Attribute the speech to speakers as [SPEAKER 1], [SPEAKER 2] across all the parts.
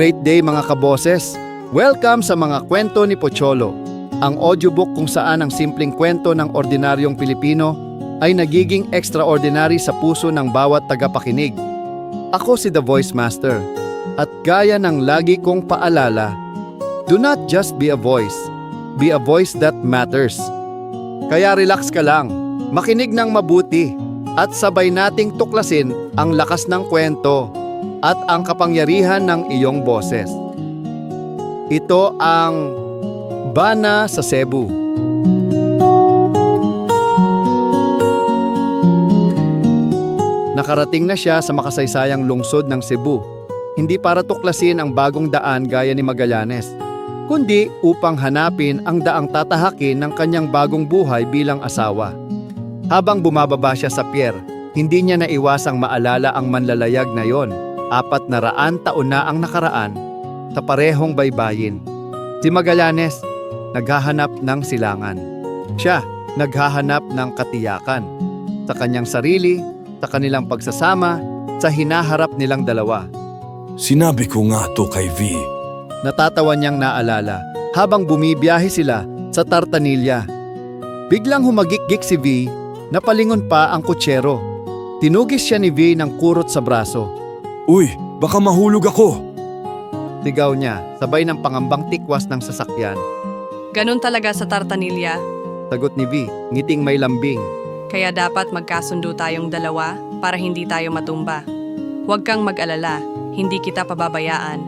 [SPEAKER 1] Great day mga kaboses! Welcome sa mga kwento ni Pocholo, ang audiobook kung saan ang simpleng kwento ng ordinaryong Pilipino ay nagiging extraordinary sa puso ng bawat tagapakinig. Ako si The Voice Master, at gaya ng lagi kong paalala, do not just be a voice, be a voice that matters. Kaya relax ka lang, makinig ng mabuti, at sabay nating tuklasin ang lakas ng kwento at ang kapangyarihan ng iyong boses. Ito ang Bana sa Cebu. Nakarating na siya sa makasaysayang lungsod ng Cebu, hindi para tuklasin ang bagong daan gaya ni Magallanes, kundi upang hanapin ang daang tatahakin ng kanyang bagong buhay bilang asawa. Habang bumababa siya sa pier, hindi niya naiwasang maalala ang manlalayag na yon. Apat na raan taon na ang nakaraan sa parehong baybayin. Si Magallanes, naghahanap ng silangan. Siya, naghahanap ng katiyakan. Sa kanyang sarili, sa kanilang pagsasama, sa hinaharap nilang dalawa.
[SPEAKER 2] Sinabi ko nga to kay V.
[SPEAKER 1] Natatawa niyang naalala habang bumibiyahe sila sa Tartanilla. Biglang humagikgik si V, napalingon pa ang kutsero. Tinugis siya ni V ng kurot sa braso.
[SPEAKER 2] Uy, baka mahulog ako.
[SPEAKER 1] Ligaw niya, sabay ng pangambang tikwas ng sasakyan.
[SPEAKER 3] Ganun talaga sa Tartanilla,
[SPEAKER 1] Sagot ni V, ngiting may lambing.
[SPEAKER 3] kaya dapat magkasundo tayong dalawa para hindi tayo matumba. Huwag kang mag-alala, hindi kita pababayaan.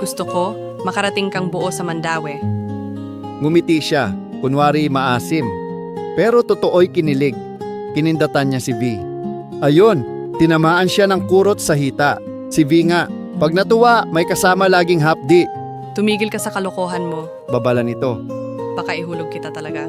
[SPEAKER 3] Gusto ko, makarating kang buo sa Mandawi.
[SPEAKER 1] Ngumiti siya, kunwari maasim. Pero totoo'y kinilig. Kinindatan niya si V. Ayun, tinamaan siya ng kurot sa hita. Si V nga, pag natuwa, may kasama laging hapdi.
[SPEAKER 3] Tumigil ka sa kalokohan mo,
[SPEAKER 1] Babala nito.
[SPEAKER 3] baka ihulog kita talaga.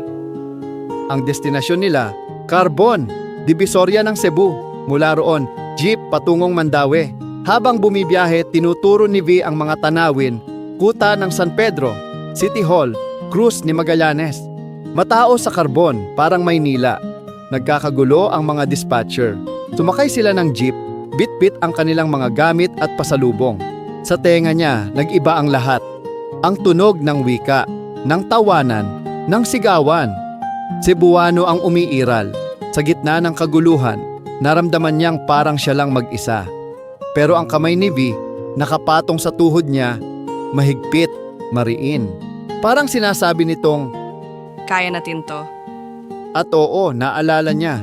[SPEAKER 1] Ang destinasyon nila, Carbon, Divisoria ng Cebu. Mula roon, jeep patungong Mandawi. Habang bumibiyahe, tinuturo ni V ang mga tanawin, kuta ng San Pedro, City Hall, Cruz ni Magallanes. Matao sa Carbon, parang Maynila. Nagkakagulo ang mga dispatcher. Sumakay sila ng jeep, bit-bit ang kanilang mga gamit at pasalubong. Sa tenga niya, nag-iba ang lahat. Ang tunog ng wika, ng tawanan, ng sigawan, Cebuano ang umiiral. Sa gitna ng kaguluhan, naramdaman niyang parang siya lang mag-isa. Pero ang kamay ni V, nakapatong sa tuhod niya, mahigpit, mariin. Parang sinasabi nitong,
[SPEAKER 3] Kaya natin to.
[SPEAKER 1] at oo, naalala niya,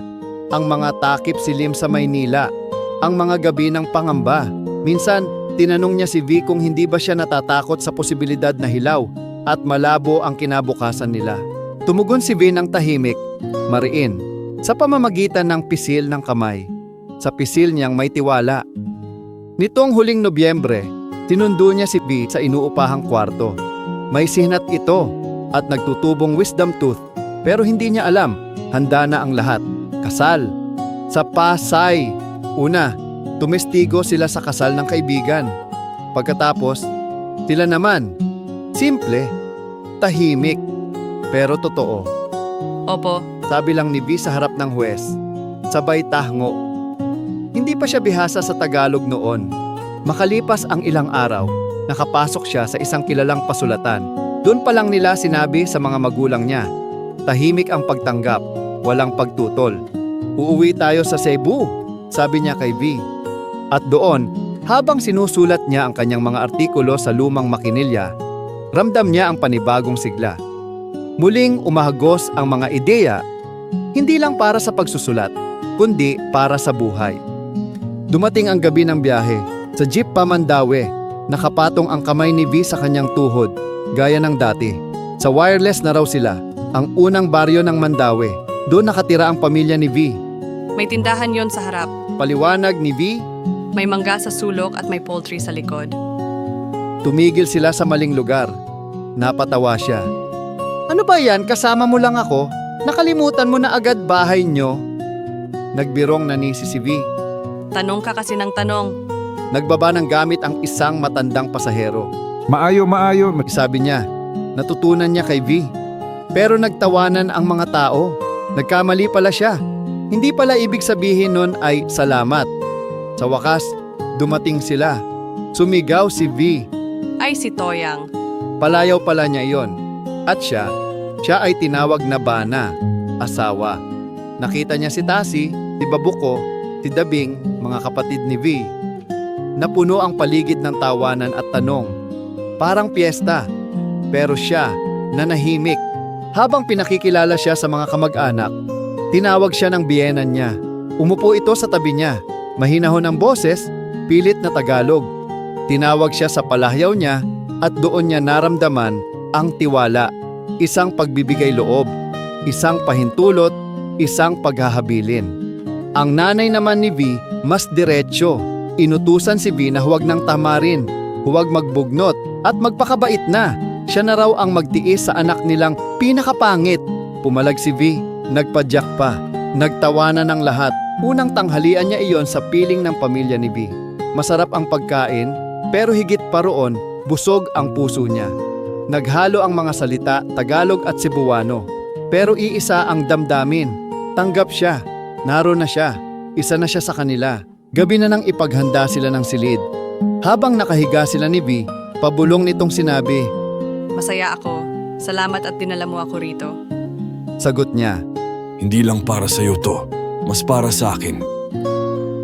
[SPEAKER 1] ang mga takip silim sa Maynila, ang mga gabi ng pangamba. Minsan, tinanong niya si V kung hindi ba siya natatakot sa posibilidad na hilaw at malabo ang kinabukasan nila. Tumugon si V ng tahimik, mariin, sa pamamagitan ng pisil ng kamay. Sa pisil niyang may tiwala. Nitong huling Nobyembre, tinundo niya si V sa inuupahang kwarto. May sihnat ito at nagtutubong wisdom tooth pero hindi niya alam, handa na ang lahat. Kasal. Sa Pasay. Una, tumestigo sila sa kasal ng kaibigan. Pagkatapos, sila naman. Simple. Tahimik. Pero totoo.
[SPEAKER 3] Opo,
[SPEAKER 1] Sabi lang ni V sa harap ng huwes. Sabay tahngo. Hindi pa siya bihasa sa Tagalog noon. Makalipas ang ilang araw, nakapasok siya sa isang kilalang pasulatan. Doon pa lang nila sinabi sa mga magulang niya. Tahimik ang pagtanggap, walang pagtutol. Uuwi tayo sa Cebu, sabi niya kay V. At doon, habang sinusulat niya ang kanyang mga artikulo sa lumang makinilya, ramdam niya ang panibagong sigla. Muling umahagos ang mga ideya, hindi lang para sa pagsusulat, kundi para sa buhay. Dumating ang gabi ng biyahe, sa jeep pa Mandawi, nakapatong ang kamay ni V sa kanyang tuhod, gaya ng dati. Sa wireless na raw sila, ang unang baryo ng Mandawi. Doon nakatira ang pamilya ni V.
[SPEAKER 3] may tindahan yon sa harap.
[SPEAKER 1] Paliwanag ni V,
[SPEAKER 3] May mangga sa sulok at may poultry sa likod.
[SPEAKER 1] tumigil sila sa maling lugar. Napatawa siya. Ano ba yan? Kasama mo lang ako? Nakalimutan mo na agad bahay nyo? Nagbirong nanisi si V.
[SPEAKER 3] Tanong ka kasi ng tanong.
[SPEAKER 1] Nagbaba ng gamit ang isang matandang pasahero.
[SPEAKER 4] Maayo, maayo.
[SPEAKER 1] Sabi niya, natutunan niya kay V. Pero nagtawanan ang mga tao. Nagkamali pala siya. Hindi pala ibig sabihin nun ay salamat. Sa wakas, dumating sila. Sumigaw si V.
[SPEAKER 3] ay si Toyang.
[SPEAKER 1] Palayaw pala niya iyon. At siya, siya ay tinawag na Bana, asawa. Nakita niya si Tasi, si Babuko, si Dabing, mga kapatid ni V. Napuno ang paligid ng tawanan at tanong. Parang piyesta. Pero siya, nanahimik. Habang pinakikilala siya sa mga kamag-anak, tinawag siya ng biyenan niya. Umupo ito sa tabi niya. Mahinahon ang boses, pilit na Tagalog. Tinawag siya sa palahyaw niya at doon niya naramdaman ang tiwala, isang pagbibigay loob, isang pahintulot, isang paghahabilin. Ang nanay naman ni V mas diretsyo. Inutusan si V na huwag nang tamarin, huwag magbugnot at magpakabait na. Siya na raw ang magtiis sa anak nilang pinakapangit. Pumalag si V, nagpadyak pa, nagtawanan ng lahat. Unang tanghalian niya iyon sa piling ng pamilya ni V. Masarap ang pagkain, pero higit pa roon, busog ang puso niya. Naghalo ang mga salita, Tagalog at Cebuano. Pero iisa ang damdamin. Tanggap siya. Naroon na siya. Isa na siya sa kanila. Gabi na nang ipaghanda sila ng silid. Habang nakahiga sila ni V, pabulong nitong sinabi,
[SPEAKER 3] Masaya ako. Salamat at dinala mo ako rito.
[SPEAKER 1] sagot niya,
[SPEAKER 2] Hindi lang para sa'yo to, mas para sa akin.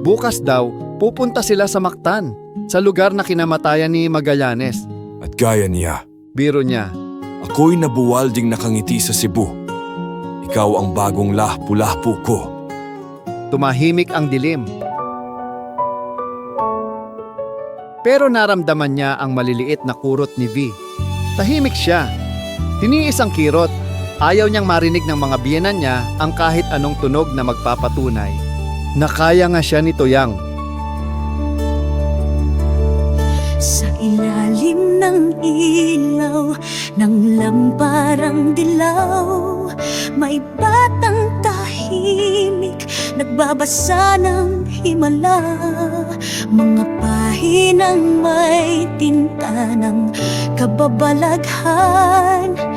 [SPEAKER 1] bukas daw pupunta sila sa Mactan, sa lugar na kinamatayan ni Magallanes.
[SPEAKER 2] At gaya niya,
[SPEAKER 1] Biro niya,
[SPEAKER 2] ako'y nabuwalding nakangiti sa Cebu. Ikaw ang bagong lahpu-lahpu ko.
[SPEAKER 1] tumahimik ang dilim. Pero naramdaman niya ang maliliit na kurot ni V. Tahimik siya. Tiniis ang kirot. Ayaw niyang marinig ng mga biyenan niya ang kahit anong tunog na magpapatunay. Nakaya nga siya ni Toyang.
[SPEAKER 4] Sa ilalim ng ilaw ng lamparang dilaw May batang tahimik nagbabasa ng himala Mga pahinang may tinta ng kababalaghan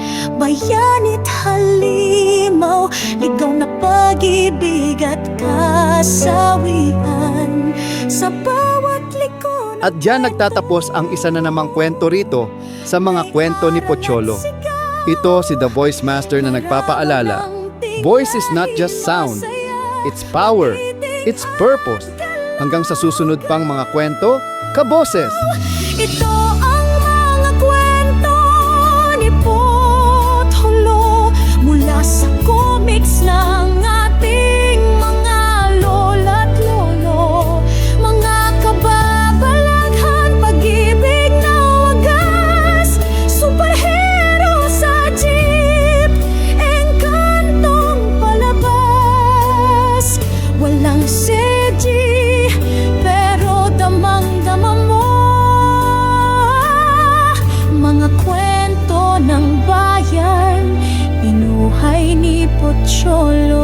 [SPEAKER 4] Bayanit halimaw, ligaw na pag-ibig at kasawian Sa bawat liko
[SPEAKER 1] At diyan nagtatapos ang isa na namang kwento rito sa mga kwento ni Pocholo. Ito si The Voice Master na nagpapaalala. Voice is not just sound. It's power. It's purpose. Hanggang sa susunod pang mga kwento, kaboses!
[SPEAKER 4] Ito ang comics ng kwento